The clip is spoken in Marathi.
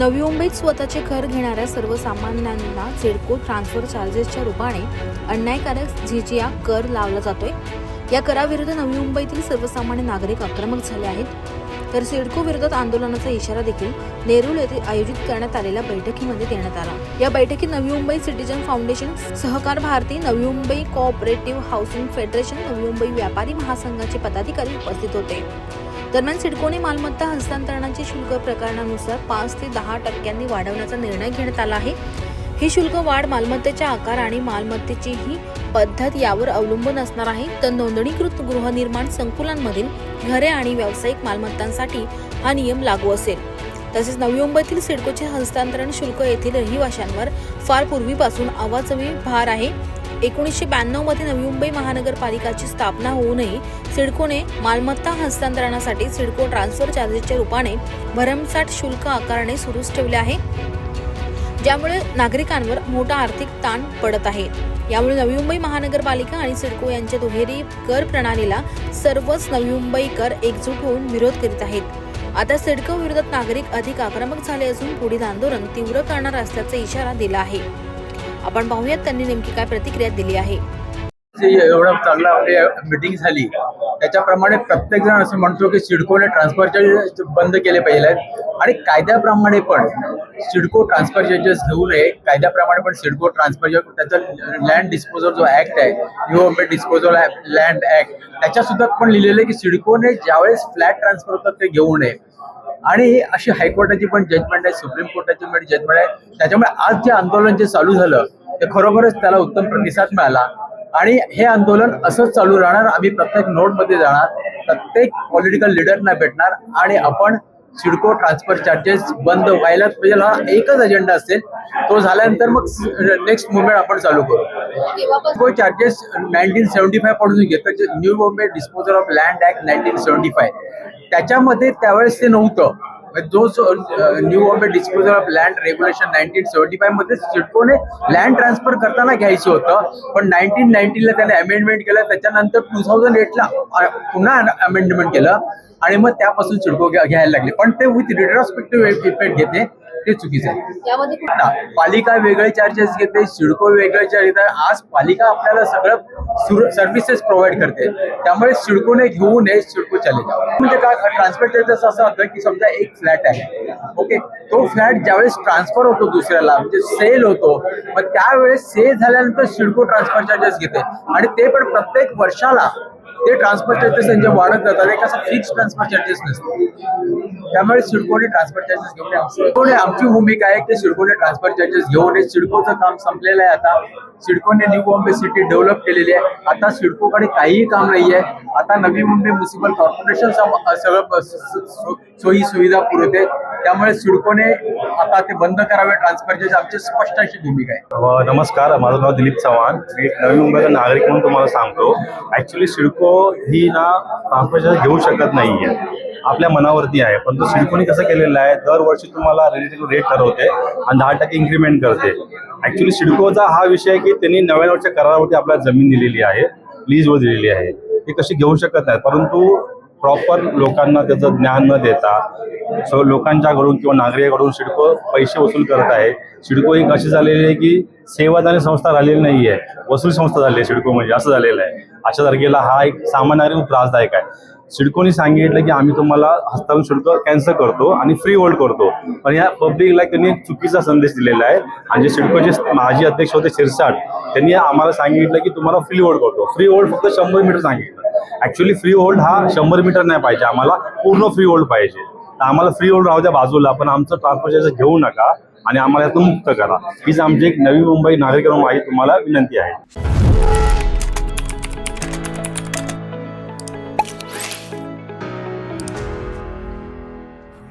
नवी मुंबईत स्वतःचे घर घेणाऱ्या सर्वसामान्यांना सिडको ट्रान्सफर चार्जेसच्या रूपाने अन्यायकारक झिजिया कर लावला जातोय. या कराविरुद्ध नवी मुंबईतील सर्वसामान्य नागरिक आक्रमक झाले आहेत. तर सिडको विरोधात आंदोलनाचा इशारा देखील नेरुळ येथे आयोजित करण्यात आलेल्या बैठकीमध्ये देण्यात आला. या बैठकीत नवी मुंबई सिटीजन फाउंडेशन सहकार Bharti Navi Mumbai cooperative housing federation Navi Mumbai व्यापारी महासंघाचे पदाधिकारी उपस्थित होते. दरम्यान सिडकोने मालमत्ता हस्तांतरणाचे शुल्क प्रकरणानुसार पाच ते दहा टक्क्यांनी वाढवण्याचा निर्णय घेण्यात आला आहे. ही शुल्क वाढ मालमत्तेच्या आकार आणि मालमत्तेची ही पद्धत यावर अवलंबून असणार आहे. तर नोंदणीकृत गृहनिर्माण संकुलांमधील घरे आणि व्यावसायिक मालमत्तांसाठी हा नियम लागू असेल. तसेच नवी मुंबईतील सिडकोचे हस्तांतरण शुल्क येथील रहिवाशांवर फार पूर्वीपासून अवाजवी भार आहे. एकोणीसशे ब्याण्णवमध्ये नवी मुंबई महानगरपालिकाची स्थापना होऊनही सिडकोने मालमत्ता हस्तांतरणासाठी सिडको ट्रान्सफर चार्जेसच्या रूपाने भरमसाठ शुल्क आकारणे सुरूच ठेवले आहे. ज्यामुळे नागरिकांवर मोठा आर्थिक ताण पडत आहे. यामुळे नवी मुंबई महानगरपालिका आणि सिडको यांच्या दुहेरी कर प्रणालीला सर्वच नवी मुंबईकर एकजूट होऊन विरोध करीत आहेत. आता सिडको विरोधात नागरिक अधिक आक्रमक झाले असून पुढील आंदोलन तीव्र करणार असल्याचा इशारा दिला आहे. आपण पाहूयात त्यांनी नेमकी काय प्रतिक्रिया दिली आहे. एवढा चांगला म्हणजे आपली मिटिंग झाली त्याच्याप्रमाणे प्रत्येक जण असं म्हणतो की सिडकोने ट्रान्सफर चार्जेस बंद केले पाहिजे आणि कायद्याप्रमाणे पण सिडको ट्रान्सफर चार्जेस घेऊ नये कायद्याप्रमाणे पण सिडको ट्रान्सफर त्याचा लँड डिस्पोजल जो ऍक्ट आहे U M disposal land act त्याच्या सुद्धा पण लिहिलेलं आहे की सिडकोने ज्यावेळेस फ्लॅट ट्रान्सफर होतात ते घेऊ नये. आणि अशी हायकोर्टाची पण जजमेंट आहे सुप्रीम कोर्टाची पण जजमेंट आहे. त्याच्यामुळे आज जे आंदोलन जे चालू झालं ते खरोखरच त्याला उत्तम प्रतिसाद मिळाला. आणि हे आंदोलन असंच चालू राहणार आम्ही प्रत्येक नोडमध्ये जाणार प्रत्येक पॉलिटिकल लिडरना भेटणार आणि आपण सिडको ट्रान्सफर चार्जेस बंद व्हायलाच पाहिजे. हा एकच अजेंडा असेल. तो झाल्यानंतर मग नेक्स्ट मुवमेंट आपण चालू करू. सिडको चार्जेस नाईन्टीन सेव्हन्टी फायपासून घेतात New Bombay disposal of land act nineteen seventy five त्याच्यामध्ये त्यावेळेस ते नव्हतं. म्हणजे जो New Bombay disposal of land regulation nineteen seventy फायमध्ये सिडकोने लँड ट्रान्सफर करताना घ्यायचं होतं. पण नाईन्टीन नाईन्टीला त्याने अमेंडमेंट केलं. त्याच्यानंतर टू थाउजंड एटला पुन्हा अमेंडमेंट केलं. आणि मग त्यापासून सिडको घ्यायला लागले. पण ते विथ रिट्रॉस्पेक्टिव्ह इफेक्ट घेते. ते चुकीचं आहे. पालिका वेगळे चार्जेस घेते सिडको वेगळे चार्ज घेते आज पालिका आपल्याला सगळं सर्व्हिसेस प्रोव्हाइड करते. त्यामुळे सिडकोने घेऊ नये सिडको चाले जावं म्हणजे काय ट्रान्सफर चार्जेस असं होतं की समजा एक फ्लॅट आहे. ओके तो फ्लॅट ज्यावेळेस ट्रान्सफर होतो दुसऱ्याला म्हणजे सेल होतो मग त्यावेळेस सेल झाल्यानंतर सिडको ट्रान्सफर चार्जेस घेते. आणि ते पण प्रत्येक वर्षाला ते ट्रान्सफर चार्जेस त्यांचे वाढत जातात. एक असं फिक्स ट्रान्सफर चार्जेस नसतो त्यामुळे सिडकोने ट्रान्सफर चार्जेस घेऊन सिडकोने आमची भूमिका आहे की सिडकोने ट्रान्सफर चार्जेस घेऊन हे सिडकोचं काम संपलेलं आहे आता. सिडकोने न्यू बॉम्बे सिटी डेव्हलप केलेली आहे. आता सिडकोकडे काहीही काम नाही आहे आता नवी मुंबई म्युन्सिपल कॉर्पोरेशन सगळं सोयी सुविधा पुरवते त्यामुळे सिडकोने आता ते बंद करावे. ट्रान्सफर चार्जेस आमची स्पष्ट अशी भूमिका आहे. नमस्कार. माझं नाव दिलीप चव्हाण. मी एक नवी मुंबईचा नागरिक म्हणून तुम्हाला सांगतो. ऍक्च्युली सिडको ही ना ट्रान्सफर घेऊ शकत नाही आहे आपल्या मनावरती आहे. पण तो सिडकोनी कसं केलेलं आहे दरवर्षी तुम्हाला रिलेटिव्ह रेट ठरवते आणि दहा टक्के इन्क्रीमेंट करते. ऍक्च्युली सिडकोचा हा विषय की त्यांनी नव्याण्णवच्या करारावरती आपल्याला जमीन दिलेली आहे लीजवर दिलेली आहे. ती कशी घेऊ शकत नाही परंतु प्रॉपर लोकांना त्याचं ज्ञान न देता सो लोकांच्याकडून किंवा नागरिकाकडून सिडको पैसे वसूल करत आहे. सिडको एक अशी झालेली आहे की सेवादारी संस्था राहिलेली नाही आहे. वसूल संस्था झाली आहे सिडको म्हणजे असं झालेलं आहे. अशा तारखेला हा एक सामान्य नागरिक खूप त्रासदायक आहे. सिडकोनी सांगितलं की आम्ही तुम्हाला हस्तांतरण शुल्क कॅन्सल करतो आणि फ्री होल्ड करतो. पण या पब्लिकला त्यांनी चुकीचा संदेश दिलेला आहे. आणि जे सिडकोचे माजी अध्यक्ष होते शिरसाट त्यांनी आम्हाला सांगितलं की तुम्हाला फ्री होल्ड करतो. फ्री होल्ड फक्त शंभर मीटर सांगितलं. ऍक्च्युली फ्री होल्ड हा शंभर मीटर नाही पाहिजे. आम्हाला पूर्ण फ्री होल्ड पाहिजे. तर आम्हाला फ्री होल्ड राहू द्या बाजूला पण आमचं ट्रान्सपोर्टेशन घेऊ नका आणि आम्हाला यातून मुक्त करा. हीच आमची एक नवी मुंबई नागरिक म्हणून तुम्हाला विनंती आहे.